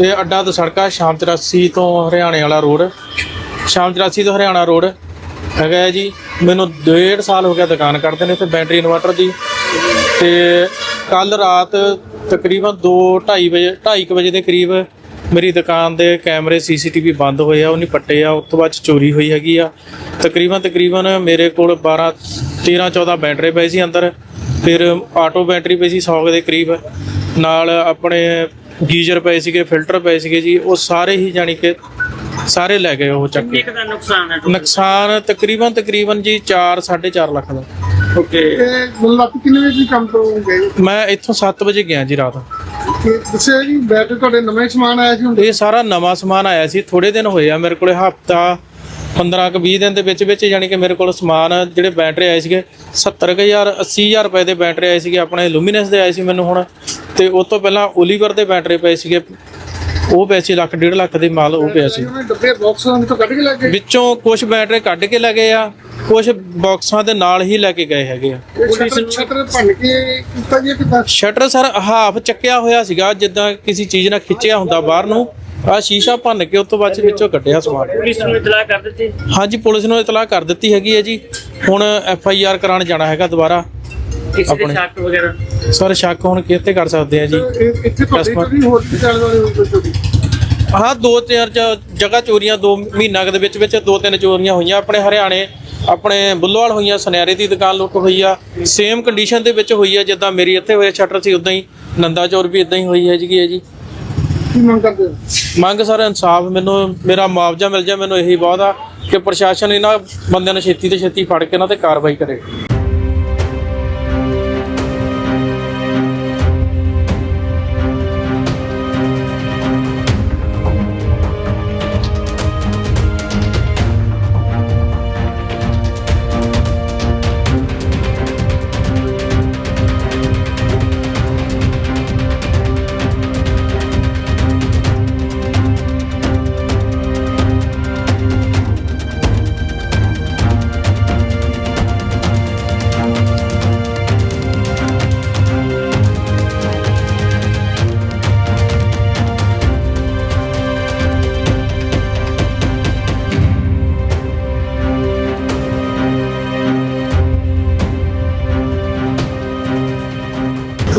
ਇਹ ਅੱਡਾ ਤੋਂ ਸੜਕਾ ਸ਼ਾਮ 84 ਤੋਂ ਹਰਿਆਣੇ ਵਾਲਾ ਰੋਡ। ਸ਼ਾਮ 84 ਤੋਂ ਹਰਿਆਣਾ ਰੋਡ। ਹੈਗਾ ਹੈ ਜੀ, ਮੈਨੂੰ ਡੇਢ ਸਾਲ ਹੋ ਗਿਆ ਦੁਕਾਨ ਕਰਦੇ ਨੇ ਤੇ ਬੈਟਰੀ ਇਨਵਰਟਰ ਦੀ। ਤੇ ਕੱਲ ਰਾਤ ਤਕਰੀਬਨ 2:30 ਵਜੇ 2:30 ਵਜੇ ਦੇ ਕਰੀਬ ਮੇਰੀ ਦੁਕਾਨ ਦੇ ਕੈਮਰੇ ਸੀਸੀਟੀਵੀ ਬੰਦ ਹੋਏ ਆ ਉਹ ਨਹੀਂ ਪੱਟੇ ਆ, ਉਸ ਤੋਂ ਬਾਅਦ 'ਚ ਚੋਰੀ ਹੋਈ ਹੈਗੀ ਆ। ਤਕਰੀਬਨ ਤਕਰੀਬਨ ਮੇਰੇ ਕੋਲ 12 13 14 ਬੈਟਰੀ ਪਏ ਸੀ ਅੰਦਰ। ਫਿਰ ਆਟੋ ਬੈਟਰੀ ਪਈ ਸੀ 100 ਦੇ ਕਰੀਬ। ਨਾਲ ਆਪਣੇ ਗੀਜ਼ਰ ਪਏ ਸੀਗੇ ਫਿਲਟਰ ਪਏ ਸੀਗੇ ਜੀ ਉਹ ਸਾਰੇ ਹੀ ਜਾਣੀ ਕਿ ਸਾਰੇ ਲੈ ਗਏ ਉਹ ਚੱਕ ਕਿੰਨੇ ਕੇ। ਦਾ ਨੁਕਸਾਨ ਹੈ ਨੁਕਸਾਨ ਤਕਰੀਬਨ ਤਕਰੀਬਨ ਜੀ 4 4.5 ਲੱਖ ਦਾ। ਓਕੇ ਇਹ ਮਤਲਬ ਰਾਤ ਕਿੰਨੇ ਵਜੇ ਤੁਸੀਂ ਕੰਮ ਤੋਂ ਗਏ ਮੈਂ ਇੱਥੋਂ 7 ਵਜੇ ਗਿਆ ਜੀ ਰਾਤ। ਕਿ ਦੱਸਿਆ ਜੀ ਬੈਟਰੀ ਤੁਹਾਡੇ ਨਵੇਂ ਹੀ ਸਮਾਨ ਆਇਆ ਸੀ ਹੁਣ। ਇਹ ਸਾਰਾ ਨਵਾਂ ਸਮਾਨ ਆਇਆ ਸੀ ਥੋੜੇ ਦਿਨ ਹੋਏ ਆ ਮੇਰੇ ਕੋਲੇ ਹਫਤਾ 15 ਕੁ 20 ਦਿਨ ਦੇ ਵਿੱਚ ਵਿੱਚ ਯਾਨੀ ਕਿ ਮੇਰੇ ਕੋਲ ਸਮਾਨ ਜਿਹੜੇ ਬੈਟਰੀ ਆਏ ਸੀਗੇ 70000 80000 ਰੁਪਏ ਦੇ ਬੈਟਰੀ ਆਏ ਸੀਗੇ ਆਪਣੇ ਲੂਮੀਨਸ ਦੇ ਆਏ ਸੀ ਮੈਨੂੰ ਹੁਣ। ਤੇ ਉਸ ਤੋਂ ਪਹਿਲਾਂ ਓਲੀਵਰ ਦੇ ਬੈਟਰੀ ਪਏ ਸੀਗੇ। ਉਹ ਪੈਸੇ ਲੱਖ ਡੇਢ ਲੱਖ ਦੇ ਮਾਲ ਉਹ ਪਿਆ ਸੀ। ਡੱਬੇ ਬਾਕਸਾਂ ਤੋਂ ਕੱਢ ਕੇ ਲੈ ਗਏ? ਵਿੱਚੋਂ ਕੁਝ ਬੈਟਰੀ ਕੱਢ ਕੇ ਲਗੇ ਆ ਕੁਝ ਬਾਕਸਾਂ ਦੇ ਨਾਲ ਹੀ ਲੈ ਕੇ ਗਏ ਹੈਗੇ ਆ। ਸ਼ਟਰ ਸ਼ਟਰ ਭੰਨ ਕੇ ਕੀਤਾ ਜੀ ਕਿਦਾਂ? ਸ਼ਟਰ ਸਰ ਹਾਫ ਚੱਕਿਆ ਹੋਇਆ ਸੀਗਾ ਜਿੱਦਾਂ ਕਿਸੇ ਚੀਜ਼ ਨਾਲ ਖਿੱਚਿਆ ਹੁੰਦਾ ਬਾਹਰ ਨੂੰ ਆ ਸ਼ੀਸ਼ਾ ਭੰਨ ਕੇ ਉਸ ਤੋਂ ਬਾਅਦ 'ਚ ਵਿੱਚੋਂ ਕੱਢਿਆ ਸਮਾਨ। ਪੁਲਿਸ ਨੂੰ ਇਤਲਾਹ ਕਰ ਦਿੱਤੀ? ਹਾਂਜੀ ਪੁਲਿਸ ਨੂੰ ਇਤਲਾਹ ਕਰ ਦਿੱਤੀ ਹੈਗੀ ਹੈ ਜੀ। ਹੁਣ ਐਫ ਆਈ ਆਰ ਕਰਾਉਣ ਜਾਣਾ ਹੈਗਾ ਦੁਬਾਰਾ। ਕਿਸੇ ਦੇ ਆਪਣੇ- ਸ਼ੱਕ ਵਗੈਰਾ? ਸਰ ਸ਼ੱਕ ਹੁਣ ਕਿਤੇ ਕਰ ਸਕਦੇ ਆ ਜੀ। ਇਹ- ਇੱਥੇ ਤੁਹਾਡੇ ਤੋਂ ਵੀ ਹੋਰ ਵੀ ਚੱਲ ਵਾਲੇ ਕੋਈ ਚੋਰੀ ਹਾਂ ਦੋ ਚਾਰ ਜਗ੍ਹਾ ਚੋਰੀਆਂ ਦੋ ਮਹੀਨਾ ਕੁ ਦੇ ਵਿੱਚ ਵਿੱਚ ਦੋ ਤਿੰਨ ਚੋਰੀਆਂ ਹੋਈਆਂ। ਆਪਣੇ ਹਰਿਆਣੇ ਆਪਣੇ ਬੁੱਲੋਵਾਲ ਹੋਈਆਂ ਸੁਨਿਆਰੇ ਦੀ ਦੁਕਾਨ ਲੁੱਟ ਹੋਈ ਆ। ਸੇਮ ਕੰਡੀਸ਼ਨ ਦੇ ਵਿੱਚ ਹੋਈ ਆ ਜਿੱਦਾਂ ਮੇਰੀ ਇੱਥੇ ਹੋਇਆ ਸ਼ਟਰ ਸੀ ਉਦਾਂ ਹੀ ਨੰਦਾ ਚੋਰ ਵੀ ਇਦਾਂ ਹੀ ਹੋਈ ਹੈ ਜੀ ਹੈ ਜੀ। ਕੀ ਮੰਗ ਕਰਦੇ ਹੋ? ਮੰਗ ਸਰ ਇਨਸਾਫ ਮੈਨੂੰ ਮੇਰਾ ਮੁਆਵਜ਼ਾ ਮਿਲ ਜਾ ਮੈਨੂੰ ਇਹੀ ਬਹੁਤ ਆ ਕਿ ਪ੍ਰਸ਼ਾਸਨ ਇਹਨਾਂ ਬੰਦਿਆਂ ਨੂੰ ਛੇਤੀ ਤੋਂ ਛੇਤੀ ਫੜ ਕੇ ਇਹਨਾਂ ਤੇ ਕਾਰਵਾਈ ਕਰੇ।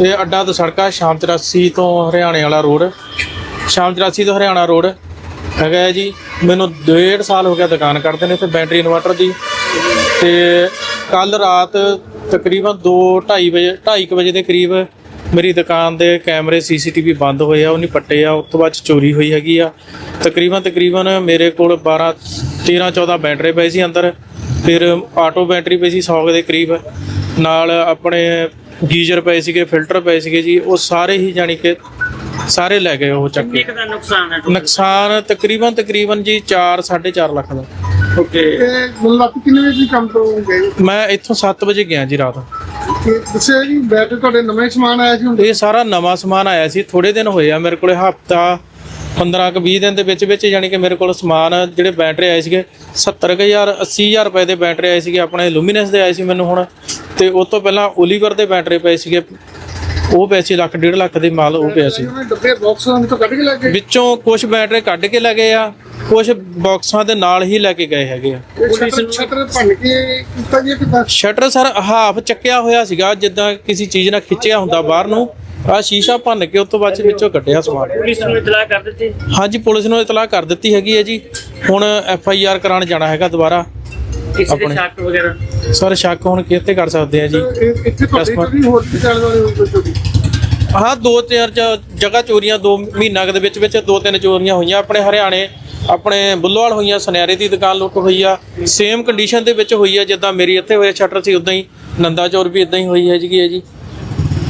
ਇਹ ਅੱਡਾ ਤੋਂ ਸੜਕਾ ਸ਼ਾਮ 84 ਤੋਂ ਹਰਿਆਣੇ ਵਾਲਾ ਰੋਡ। ਸ਼ਾਮ 84 ਤੋਂ ਹਰਿਆਣਾ ਰੋਡ। ਹੈਗਾ ਹੈ ਜੀ, ਮੈਨੂੰ ਡੇਢ ਸਾਲ ਹੋ ਗਿਆ ਦੁਕਾਨ ਕਰਦੇ ਨੇ ਤੇ ਬੈਟਰੀ ਇਨਵਰਟਰ ਦੀ। ਤੇ ਕੱਲ ਰਾਤ ਤਕਰੀਬਨ 2:30 ਵਜੇ 2:30 ਵਜੇ ਦੇ ਕਰੀਬ ਮੇਰੀ ਦੁਕਾਨ ਦੇ ਕੈਮਰੇ ਸੀਸੀਟੀਵੀ ਬੰਦ ਹੋਏ ਆ ਉਹ ਨਹੀਂ ਪੱਟੇ ਆ, ਉਸ ਤੋਂ ਬਾਅਦ 'ਚ ਚੋਰੀ ਹੋਈ ਹੈਗੀ ਆ। ਤਕਰੀਬਨ ਤਕਰੀਬਨ ਮੇਰੇ ਕੋਲ 12 13 14 ਬੈਟਰੀ ਪਏ ਸੀ ਅੰਦਰ। ਫਿਰ ਆਟੋ ਬੈਟਰੀ ਪਈ ਸੀ 100 ਦੇ ਕਰੀਬ। ਨਾਲ ਆਪਣੇ ਗੀਜ਼ਰ ਪਏ ਸੀਗੇ ਫਿਲਟਰ ਪਏ ਸੀਗੇ ਜੀ ਉਹ ਸਾਰੇ ਹੀ ਜਾਣੀ ਕਿ ਸਾਰੇ ਲੈ ਗਏ ਉਹ ਚੱਕ ਕਿੰਨੇ ਕੇ। ਦਾ ਨੁਕਸਾਨ ਹੈ ਨੁਕਸਾਨ ਤਕਰੀਬਨ ਤਕਰੀਬਨ ਜੀ 4 4.5 ਲੱਖ ਦਾ। ਓਕੇ ਇਹ ਮਤਲਬ ਰਾਤ ਕਿੰਨੇ ਵਜੇ ਤੁਸੀਂ ਕੰਮ ਤੋਂ ਗਏ? ਮੈਂ ਇੱਥੋਂ 7 ਵਜੇ ਗਿਆ ਜੀ ਰਾਤ। ਕਿ ਦੱਸਿਆ ਜੀ ਬੈਟਰੀ ਤੁਹਾਡੇ ਨਵੇਂ ਹੀ ਸਮਾਨ ਆਇਆ ਸੀ ਹੁਣ। ਇਹ ਸਾਰਾ ਨਵਾਂ ਸਮਾਨ ਆਇਆ ਸੀ ਥੋੜੇ ਦਿਨ ਹੋਏ ਆ ਮੇਰੇ ਕੋਲੇ ਹਫਤਾ 15 ਕੁ 20 ਦਿਨ ਦੇ ਵਿੱਚ ਵਿੱਚ ਯਾਨੀ ਕਿ ਮੇਰੇ ਕੋਲ ਸਮਾਨ ਜਿਹੜੇ ਬੈਟਰੀ ਆਏ ਸੀਗੇ 70000 80000 ਰੁਪਏ ਦੇ ਬੈਟਰੀ ਆਏ ਸੀਗੇ ਆਪਣੇ ਲੂਮੀਨਸ ਦੇ ਆਏ ਸੀ ਮੈਨੂੰ ਹੁਣ। ਤੇ ਉਸ ਤੋਂ ਪਹਿਲਾਂ ਓਲੀਵਰ ਦੇ ਬੈਟਰੀ ਪਏ ਸੀਗੇ। ਉਹ ਪੈਸੇ ਲੱਖ ਡੇਢ ਲੱਖ ਦੇ ਮਾਲ ਉਹ ਪਿਆ ਸੀ। ਡੱਬੇ ਬਾਕਸਾਂ ਤੋਂ ਕੱਢ ਕੇ ਲੈ ਗਏ? ਵਿੱਚੋਂ ਕੁਝ ਬੈਟਰੀ ਕੱਢ ਕੇ ਲਗੇ ਆ ਕੁਝ ਬਾਕਸਾਂ ਦੇ ਨਾਲ ਹੀ ਲੈ ਕੇ ਗਏ ਹੈਗੇ ਆ। ਸ਼ਟਰ ਸ਼ਟਰ ਭੰਨ ਕੇ ਕੀਤਾ ਜੀ ਕਿਦਾਂ? ਸ਼ਟਰ ਸਰ ਹਾਫ ਚੱਕਿਆ ਹੋਇਆ ਸੀਗਾ ਜਿੱਦਾਂ ਕਿਸੇ ਚੀਜ਼ ਨਾਲ ਖਿੱਚਿਆ ਹੁੰਦਾ ਬਾਹਰ ਨੂੰ ਆ ਸ਼ੀਸ਼ਾ ਭੰਨ ਕੇ ਉਸ ਤੋਂ ਬਾਅਦ 'ਚ ਵਿੱਚੋਂ ਕੱਢਿਆ ਸਮਾਨ। ਪੁਲਿਸ ਨੂੰ ਇਤਲਾਹ ਕਰ ਦਿੱਤੀ? ਹਾਂਜੀ ਪੁਲਿਸ ਨੂੰ ਇਤਲਾਹ ਕਰ ਦਿੱਤੀ ਹੈਗੀ ਹੈ ਜੀ। ਹੁਣ ਐਫ ਆਈ ਆਰ ਕਰਾਉਣ ਜਾਣਾ ਹੈਗਾ ਦੁਬਾਰਾ। ਕਿਸੇ ਦੇ ਆਪਣੇ- ਸ਼ੱਕ ਵਗੈਰਾ? ਸਰ ਸ਼ੱਕ ਹੁਣ ਕਿਤੇ ਕਰ ਸਕਦੇ ਆ ਜੀ। ਇਹ- ਇੱਥੇ ਤੁਹਾਡੇ ਤੋਂ ਵੀ ਹੋਰ ਵੀ ਚੱਲ ਵਾਲੇ ਕੋਈ ਚੋਰੀ ਹਾਂ ਦੋ ਚਾਰ ਜ- ਜਗ੍ਹਾ ਚੋਰੀਆਂ ਦੋ ਮਹੀਨਾ ਕੁ ਦੇ ਵਿੱਚ ਵਿੱਚ ਦੋ ਤਿੰਨ ਚੋਰੀਆਂ ਹੋਈਆਂ। ਆਪਣੇ ਹਰਿਆਣੇ ਆਪਣੇ ਬੁੱਲੋਵਾਲ ਹੋਈਆਂ ਸੁਨਿਆਰੇ ਦੀ ਦੁਕਾਨ ਲੁੱਟ ਹੋਈ ਆ। ਸੇਮ ਕੰਡੀਸ਼ਨ ਦੇ ਵਿੱਚ ਹੋਈ ਆ ਜਿੱਦਾਂ ਮੇਰੀ ਇੱਥੇ ਹੋਇਆ ਸ਼ਟਰ ਸੀ ਉਦਾਂ ਹੀ ਨੰਦਾ ਚੋਰ ਵੀ ਇਦਾਂ ਹੀ ਹੋਈ ਹੈ ਜੀ ਹੈ ਜੀ।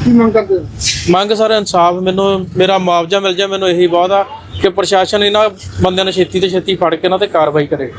ਕੀ ਮੰਗ ਕਰਦੇ ਹੋ? ਮੰਗ ਸਰ ਇਨਸਾਫ ਮੈਨੂੰ ਮੇਰਾ ਮੁਆਵਜ਼ਾ ਮਿਲ ਜਾ ਮੈਨੂੰ ਇਹੀ ਬਹੁਤ ਆ ਕਿ ਪ੍ਰਸ਼ਾਸਨ ਇਹਨਾਂ ਬੰਦਿਆਂ ਨੂੰ ਛੇਤੀ ਤੋਂ ਛੇਤੀ ਫੜ ਕੇ ਇਹਨਾਂ ਤੇ ਕਾਰਵਾਈ ਕਰੇ।